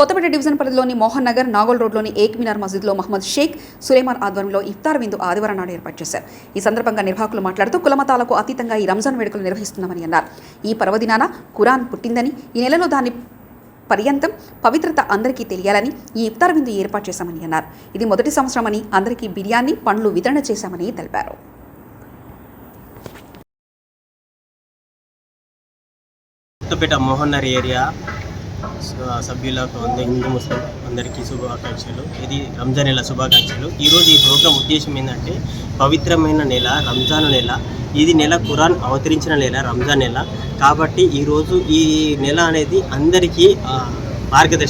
Kothapeta division పరిధిలోని మోహన్ నగర్ నాగోల్ రోడ్లోని ఏక్ మినార్ మసీద్లో మహమ్మద్ షేక్ సులేమాన్ ఆధ్వర్యంలో ఇఫ్తార్ విందు ఆదివారం నాడు ఏర్పాటు చేశారు. ఈ సందర్భంగా నిర్వాహకులు మాట్లాడుతూ కులమతాలకు అతీతంగా ఈ రంజాన్ వేడుకలు నిర్వహిస్తున్నామని అన్నారు. ఈ పర్వదినాన ఖురాన్ పుట్టిందని ఈ నెలలో దాని పర్యంతం పవిత్రత అందరికీ తెలియాలని ఈ ఇఫ్తార్ విందు ఏర్పాటు చేశామని అన్నారు. ఇది మొదటి సంవత్సరమని అందరికీ బిర్యానీ పండ్లు వితరణ చేశామని తెలిపారు. కొత్తపేట మోహన్నర్ ఏరియా సభ్యులకు అంద- హిందూ ముస్లిం అందరికీ శుభాకాంక్షలు. ఇది రంజాన్ నెల శుభాకాంక్షలు. ఈరోజు ఈ ప్రోగ్రాం ఉద్దేశం ఏంటంటే పవిత్రమైన నెల రంజాన్ నెల. ఇది నెల ఖురాన్ అవతరించిన నెల రంజాన్ నెల. కాబట్టి ఈరోజు ఈ నెల అనేది అందరికీ ఆ,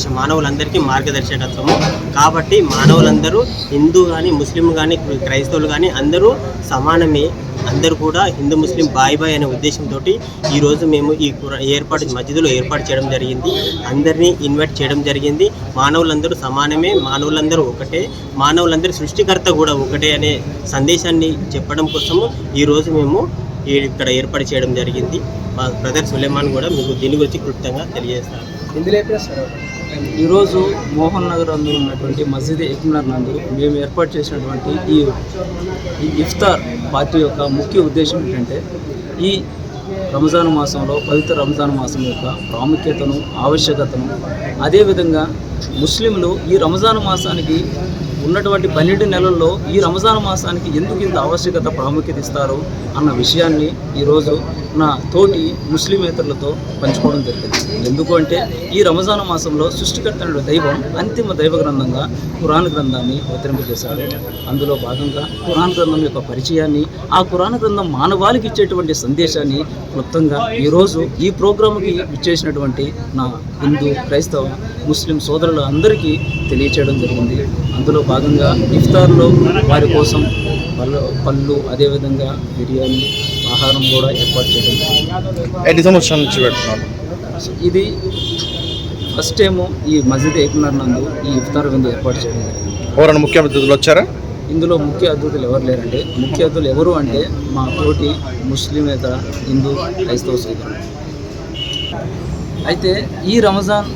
మానవులందరికీ మార్గదర్శకత్వము. కాబట్టి మానవులందరూ హిందూ కానీ ముస్లిం కానీ క్రైస్తవులు కానీ అందరూ సమానమే. అందరూ కూడా హిందూ ముస్లిం బాయ్ బాయ్ అనే ఉద్దేశంతో ఈరోజు మేము ఈ ఏర్పాటు మధ్యలో ఏర్పాటు చేయడం జరిగింది. అందరినీ ఇన్వైట్ చేయడం జరిగింది. మానవులందరూ సమానమే మానవులందరూ ఒకటే మానవులందరూ సృష్టికర్త కూడా ఒకటే అనే సందేశాన్ని చెప్పడం కోసము ఈరోజు మేము ఇక్కడ ఏర్పాటు చేయడం జరిగింది. మా బ్రదర్ సులేమాన్ కూడా మీకు దీని గురించి క్లుప్తంగా తెలియజేస్తారు ఈరోజు మోహన్ నగర్ అందు ఉన్నటువంటి మసీద్ ఎక్మినార్ నందు మేము ఏర్పాటు చేసినటువంటి ఈ ఈ ఇఫ్తార్ పార్టీ యొక్క ముఖ్య ఉద్దేశం ఏంటంటే ఈ రంజాన్ మాసంలో పవిత్ర రంజాన్ మాసం యొక్క ప్రాముఖ్యతను ఆవశ్యకతను అదేవిధంగా ముస్లింలు ఈ రంజాన్ మాసానికి ఉన్నటువంటి పన్నెండు నెలల్లో ఈ రంజాన్ మాసానికి ఎందుకు ఇంత ఆవశ్యకత ప్రాముఖ్యత ఇస్తారు అన్న విషయాన్ని ఈరోజు నా తోటి ముస్లిమేతరులతో పంచుకోవడం జరిగింది. ఎందుకు అంటే ఈ రమజాన మాసంలో సృష్టికర్తనుడు దైవం అంతిమ దైవ గ్రంథంగా పురాణ గ్రంథాన్ని అవతరింపజేశాడు. అందులో భాగంగా పురాణ గ్రంథం యొక్క పరిచయాన్ని ఆ పురాణ గ్రంథం మానవాళికి ఇచ్చేటువంటి సందేశాన్ని క్లుప్తంగా ఈరోజు ఈ ప్రోగ్రాంకి ఇచ్చేసినటువంటి నా హిందూ క్రైస్తవ ముస్లిం సోదరులు అందరికీ తెలియచేయడం జరిగింది. అందులో భాగంగా ఇఫ్తార్లో వారి కోసం పళ్ళు పళ్ళు అదేవిధంగా బిర్యానీ ఆహారం కూడా ఏర్పాటు చేయడం ఎన్ని సంవత్సరాల నుంచి పెడుతున్నారు? ఇది ఫస్ట్ టైము ఈ మస్జిద్ ఏకున్నర్ నందు ఈ ఇఫ్తార్ విందు ఏర్పాటు చేయడం జరిగింది. ఎవరైనా ముఖ్య అతిథులు వచ్చారా? ఇందులో ముఖ్య అతిథులు ఎవరు లేరండి ముఖ్య అతిథులు ఎవరు అంటే మా తోటి ముస్లిమేతర హిందూ క్రైస్తవ సోదరులు. అయితే ఈ రమజాన్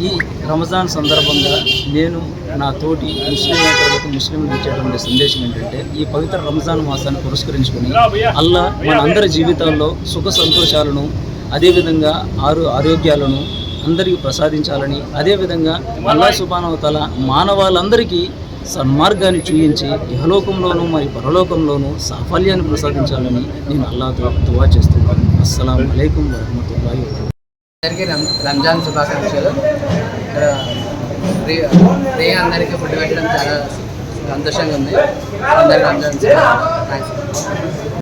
ఈ రమజాన్ సందర్భంగా నేను నా తోటి ముస్లిమేతరులకు ముస్లింలు ఇచ్చేటువంటి సందేశం ఏంటంటే ఈ పవిత్ర రంజాన్ మాసాన్ని పురస్కరించుకొని అల్లా మన అందరి జీవితాల్లో సుఖ సంతోషాలను అదేవిధంగా ఆరు ఆరోగ్యాలను అందరికీ ప్రసాదించాలని అదేవిధంగా అల్లా సుబానవతల మానవాళ్ళందరికీ సన్మార్గాన్ని చూపించి ఇహలోకంలోనూ మరి పరలోకంలోనూ సాఫల్యాన్ని ప్రసాదించాలని నేను అల్లాతో దువా చేస్తున్నాను. అస్సలం అయికం వరహమతుల్లాహి అందరికీ రం రంజాన్ శుభాకాంక్షలు. ఇక్కడ ప్రియ ప్రియ అందరికీ ఫుడ్ పెట్టడం చాలా సంతోషంగా ఉంది. అందరికీ రంజాన్ శుభాకాంక్షలు థ్యాంక్స్